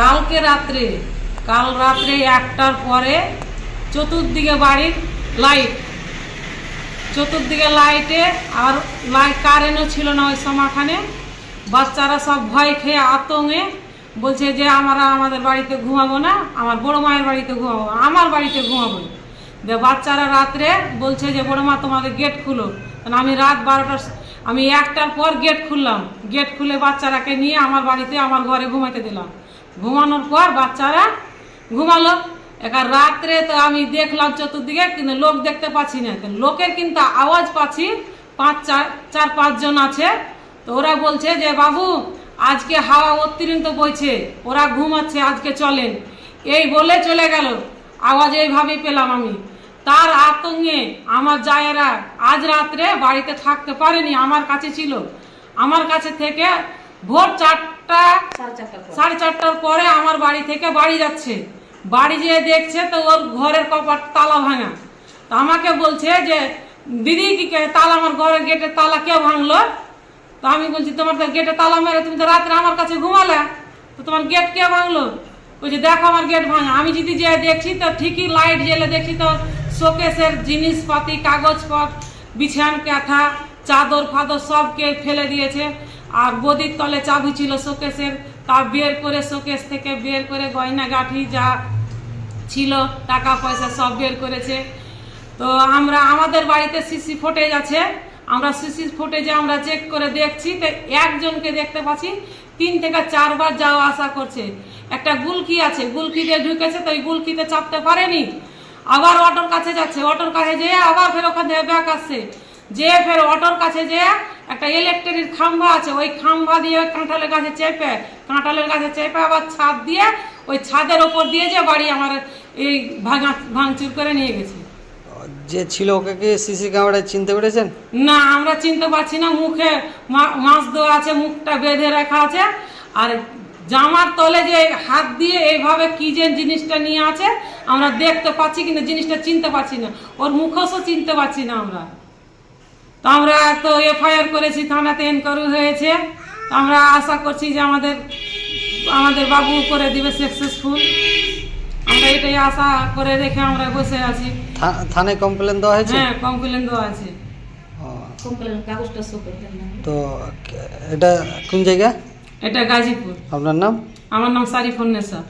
কালকে রাত্রে, কাল রাত্রে একটার পরে চতুর্দিকে বাড়ির লাইট চতুর্দিকে লাইটে আর লাইট কারেন্টও ছিল না ওই সময়খানে বাচ্চারা সব ভয় খেয়ে আতঙ্কে বলছে যে আমরা আমাদের বাড়িতে ঘুমাবো না, আমার বড় মায়ের বাড়িতে ঘুমাবো আমার বাড়িতে ঘুমাবো বাচ্চারা রাত্রে বলছে যে, বড় মা, তোমাদের গেট খুলো। কারণ আমি রাত বারোটার আমি একটার পর গেট খুললাম। গেট খুলে বাচ্চারাকে নিয়ে আমার বাড়িতে, আমার ঘরে ঘুমাতে দিলাম। ঘুমানোর পর বাচ্চারা ঘুমালো। এবার রাত্রে তো আমি দেখলাম চতুর্দিকে, কিন্তু লোক দেখতে পাচ্ছি না। লোকের কিন্তু আওয়াজ পাচ্ছি। পাঁচ, চার চার পাঁচজন আছে। তো ওরা বলছে যে, বাবু, আজকে হাওয়া অতিরিক্ত বইছে। ওরা ঘুমাচ্ছে, আজকে চলেন। এই বলে চলে গেল। আওয়াজ এইভাবেই পেলাম আমি। তার আতঙ্কে আমার জায়েরা আজ রাত্রে বাড়িতে থাকতে পারেনি, আমার কাছে ছিল। আমার কাছে থেকে ভোর চারটা সাড়ে চারটার পরে। আমার বাড়ি থেকে বাড়ি যাচ্ছে। বাড়ি যেয়ে দেখছে তো ওর ঘরের কপাট তালা ভাঙা। তো আমাকে বলছে যে দিদি কি তালা আমার ঘরের গেটের তালা কে ভাঙলো? তো আমি বলছি তোমার তো গেটে তালা মেরে তুমি তো রাত্রে আমার কাছে ঘুমালে। তো তোমার গেট কে ভাঙলো? বলছে দেখো আমার গেট ভাঙা। আমি যদি যে দেখছি তো ঠিকই লাইট জ্বেলে দেখছি তো শোকেসের জিনিসপাতি কাগজপত্র বিছান কাঁথা চাদর ফাদর সবকে ফেলে দিয়েছে। গদির তলে চাবি ছিল শোকেসের তা বের করে শোকেস থেকে বের করে গয়না গাঠি যা ছিল, টাকা পয়সা সব বের করেছে। তো আমরা, আমাদের বাড়িতে সিসি ফুটেজ আছে। আমরা সিসি ফুটেজে আমরা চেক করে দেখছি, তো একজনকে দেখতে পাচ্ছি, তিন থেকে চারবার যাওয়া আসা করছে। একটা গুলকি আছে, গুলকি দিয়ে ঢুকেছে, তো ওই গুলকিতে চাপতে পারেনি। আবার অটোর কাছে যাচ্ছে, অটোর কাছে যেয়ে আবার ফের ওখান থেকে ব্যাক আসছে। যেয়ে ফের অটোর কাছে যে একটা ইলেকট্রিক খাম্বা আছে ওই খাম্বা দিয়ে ওই কাঁঠালের কাছে চেপে কাঁঠালের কাছে চেপে আবার ছাদ দিয়ে ওই ছাদের ওপর দিয়ে যে বাড়ি আমার এই ভাঙা ভাঙচুর করে নিয়ে গেছে। যে ছিল ওকে কি সিসি ক্যামেরায় চিনতে পেরেছেন? না আমরা চিনতে পারছি না মুখে মাছ দেওয়া আছে মুখটা বেঁধে রাখা আছে আর জামার তলে যে হাত দিয়ে এইভাবে কি যে জিনিসটা নিয়ে আছে আমরা দেখতে পাচ্ছি কিন্তু জিনিসটা চিনতে পারছি না ওর মুখোশও চিনতে পারছি না আমরা। তো আমরা তো এফআইআর করেছি থানাতে এনকোয়ারি হয়েছে। তো আমরা আশা করছি যে আমাদের আমাদের বাবু করে দিবে সাকসেসফুল আমরা এটাই আশা করে রেখে আমরা বসে আছি। থা- থানায় কমপ্লেন দেওয়া হয়েছে? হ্যাঁ কমপ্লেন দেওয়া আছে। তো এটা কোন জায়গা? এটা গাজীপুর। আপনার নাম? আমার নাম সারিফুন্নেসা